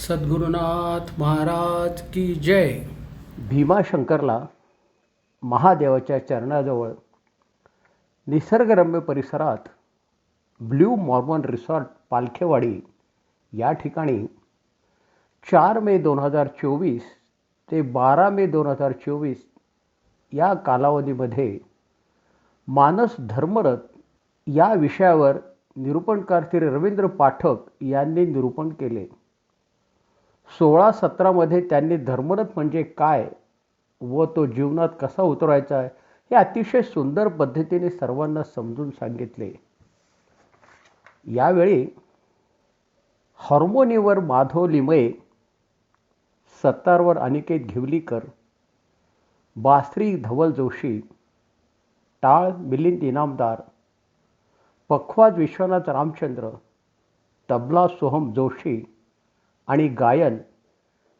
सद्गुरुनाथ महाराज की जय. भीमाशंकरला महादेवाच्या चरणाजवळ निसर्गरम्य परिसरात ब्ल्यू मॉर्मन रिसॉर्ट पालखेवाडी या ठिकाणी चार मे दोन हजार चोवीस ते बारा मे दोन हजार चोवीस या कालावधीमध्ये मानस धर्मरथ या विषयावर निरूपणकार श्री रवींद्र पाठक यांनी निरूपण केले. सोळा सतरामध्ये त्यांनी धर्मरथ म्हणजे काय व तो जीवनात कसा उतरायचा आहे हे अतिशय सुंदर पद्धतीने सर्वांना समजून सांगितले. यावेळी हार्मोनीवर माधव लिमये सत्तारवर अनिकेत घेवलीकर बासरी धवल जोशी टाळ मिलिंद इनामदार पखवाज विश्वनाथ रामचंद्र तबला सोहम जोशी आणि गायन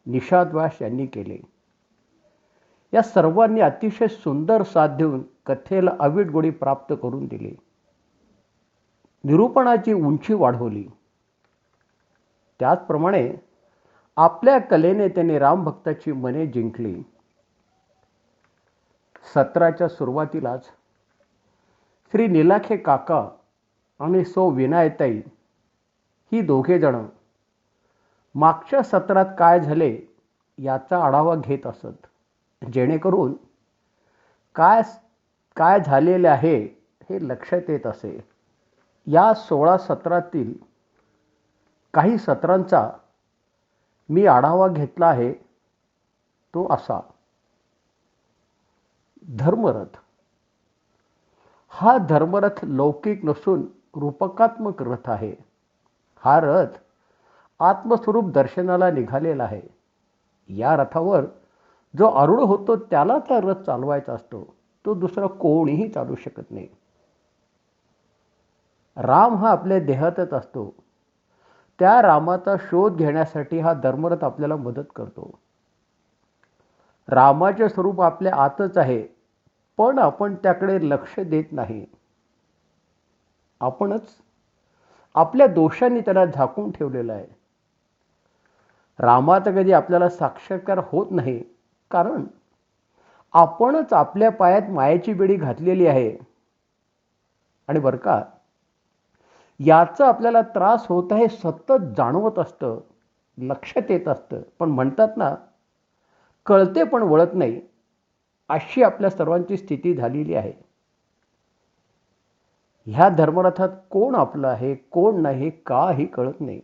निषादवास यांनी केले. या सर्वांनी अतिशय सुंदर साथ देऊन कथेला अवीट गोडी प्राप्त करून दिली. निरूपणाची उंची वाढवली. त्याचप्रमाणे आपल्या कलेने त्याने रामभक्ताची मने जिंकली. सत्राच्या सुरुवातीलाच श्री निलाखे काका आणि सो विनायताई ही दोघे जण मागच्या सत्रात काय झाले याचा आढावा घेत असत. जेणेकरून काय काय झालेले आहे हे लक्षात येत असे. या सोळा सत्रातील काही सत्रांचा मी आढावा घेतला आहे तो असा. धर्मरथ. हा धर्मरथ लौकिक नसून रूपकात्मक रथ आहे. हा रथ आत्मस्वरूप दर्शनाला निघालेला आहे. या रथावर जो आरूढ होतो त्याला त्या रथ चालवायचा असतो. तो दुसरा कोणीही चालू शकत नाही. राम हा आपल्या देहातच असतो. त्या रामाचा शोध घेण्यासाठी हा धर्मरथ आपल्याला मदत करतो. रामाचे स्वरूप आपल्या आतच आहे पण आपण त्याकडे लक्ष देत नाही. आपणच आपल्या दोषांनी त्याला झाकून ठेवलेलं आहे. रामाचा कधी आपल्याला साक्षात्कार होत नाही. कारण आपणच आपल्या पायात मायाची बेडी घातलेली आहे. आणि बरं का याचा आपल्याला त्रास होत आहे सतत जाणवत असतं लक्षात येत असतं. पण म्हणतात ना कळते पण वळत नाही अशी आपल्या सर्वांची स्थिती झालेली आहे. ह्या धर्मरथात कोण आपलं आहे कोण नाही काही कळत नाही.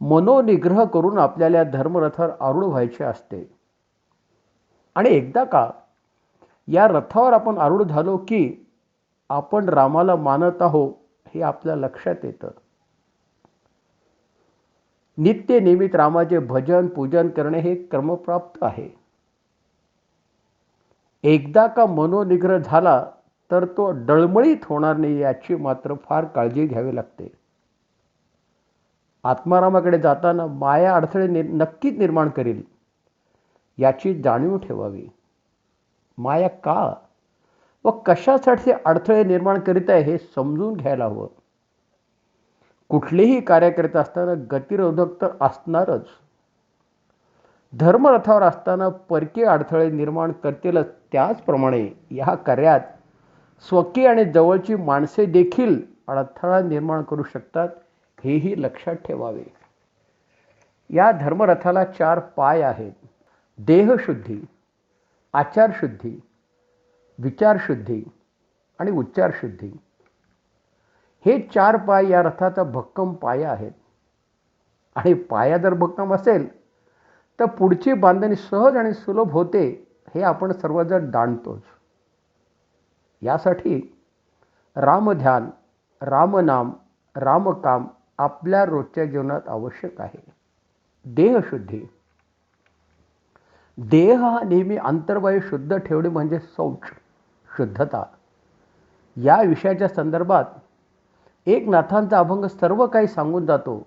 मनोनिग्रह करून आपल्याला धर्मरथावर आरूढ व्हायचे असते. आणि एकदा का या रथावर आपण आरूढ झालो की आपण रामाला मानत आहो हे आपल्या लक्षात येतं. नित्य नियमित रामाचे भजन पूजन करणे हे क्रमप्राप्त आहे. एकदा का मनोनिग्रह झाला तर तो डळमळीत होणार नाही याची मात्र फार काळजी घ्यावी लागते. आत्मारामाकडे जाताना माया अडथळे नि नक्कीच निर्माण करील. याची जाणीव ठेवावी. माया का? व कशासाठी अडथळे निर्माण करीत आहे हे समजून घ्यायला हवं. कुठलेही कार्य करीत असताना गतिरोधक तर असणारच. धर्मरथावर असताना परकीय अडथळे निर्माण करतीलच त्याचप्रमाणे या कार्यात स्वकीय आणि जवळची माणसे देखील अडथळा निर्माण करू शकतात. हेही लक्षात ठेवावे. या धर्मरथाला चार पाय आहेत. देहशुद्धी आचारशुद्धी विचारशुद्धी आणि उच्चारशुद्धी. हे चार पाय या रथाचा भक्कम पाया आहेत. आणि पाया जर भक्कम असेल तर पुढची बांधणी सहज आणि सुलभ होते हे आपण सर्वजण जाणतोच. यासाठी रामध्यान रामनाम रामकाम आपल्या रोजच्या जीवनात आवश्यक आहे. देहशुद्धी देह हा नेहमी अंतर्वायू शुद्ध ठेवणे म्हणजे शौच शुद्धता. या विषयाच्या संदर्भात एक नाथांचा अभंग सर्व काही सांगून जातो.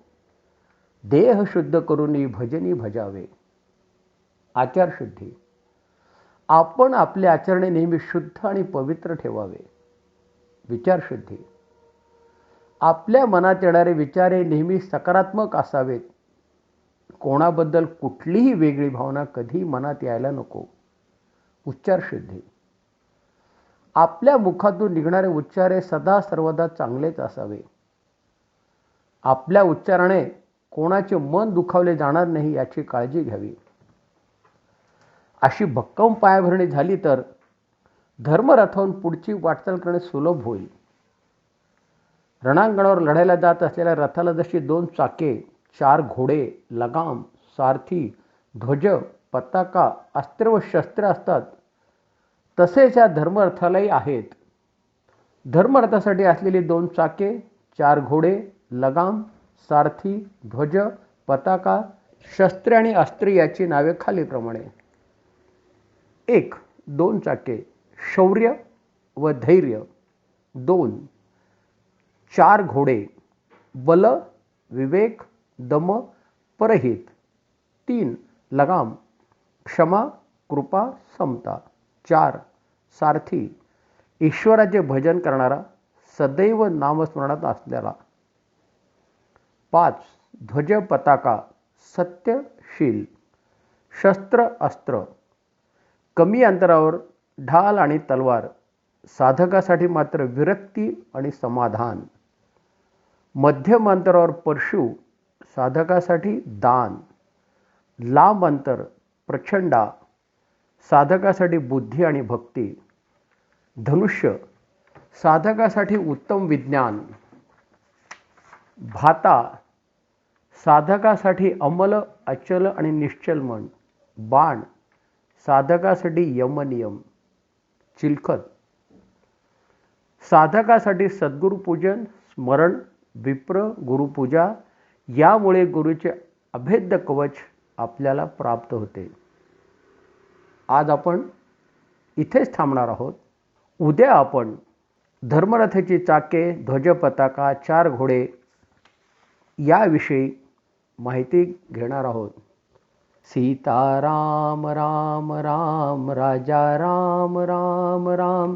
देह शुद्ध करूनही भजनी भजावे. आचारशुद्धी. आपण आपले आचरणे नेहमी शुद्ध आणि पवित्र ठेवावे. विचारशुद्धी. आपल्या मनात येणारे विचार हे नेहमी सकारात्मक असावेत. कोणाबद्दल कुठलीही वेगळी भावना कधी मनात यायला नको. उच्चारशुद्धी आपल्या मुखातून निघणारे उच्चार हे सदा सर्वदा चांगलेच असावे. आपल्या उच्चाराने कोणाचे मन दुखावले जाणार नाही याची काळजी घ्यावी. अशी भक्कम पायाभरणी झाली तर धर्मरथावून पुढची वाटचाल करणे सुलभ होईल. रणांगणावर लढायला जात असलेल्या रथाला जशी दोन चाके चार घोडे लगाम सारथी ध्वज पताका अस्त्र व शस्त्र असतात. तसेच या धर्मअर्थालाही आहेत. धर्मअर्थासाठी असलेली दोन चाके चार घोडे लगाम सारथी ध्वज पताका शस्त्रे आणि अस्त्र याची नावे खालीप्रमाणे एक दोन चाके शौर्य व धैर्य. दोन चार घोडे बल विवेक दम परहित. तीन लगाम क्षमा कृपा समता. चार सारथी. ईश्वराचे भजन करणारा सदैव नामस्मरणात असलेला. पाच ध्वज पताका सत्यशील. शस्त्र अस्त्र. कमी अंतरावर ढाल आणि तलवार. साधकासाठी मात्र विरक्ती आणि समाधान. मध्यम अंतरावर परशु साधकासाठी दान. लांब अंतर प्रचंडा साधकासाठी बुद्धी आणि भक्ती. धनुष्य साधकासाठी उत्तम विज्ञान. भाता साधकासाठी अमल अचल आणि निश्चल मन. बाण साधकासाठी यमनियम. चिलखत साधकासाठी सद्गुरुपूजन स्मरण विप्र गुरुपूजा यामुळे गुरुचे अभेद्य कवच आपल्याला प्राप्त होते. आज आपण इथेच थांबणार आहोत. उद्या आपण धर्मरथाची चाके ध्वजपताका चार घोडे याविषयी माहिती घेणार आहोत. सीताराम राम राम राजा राम राम राम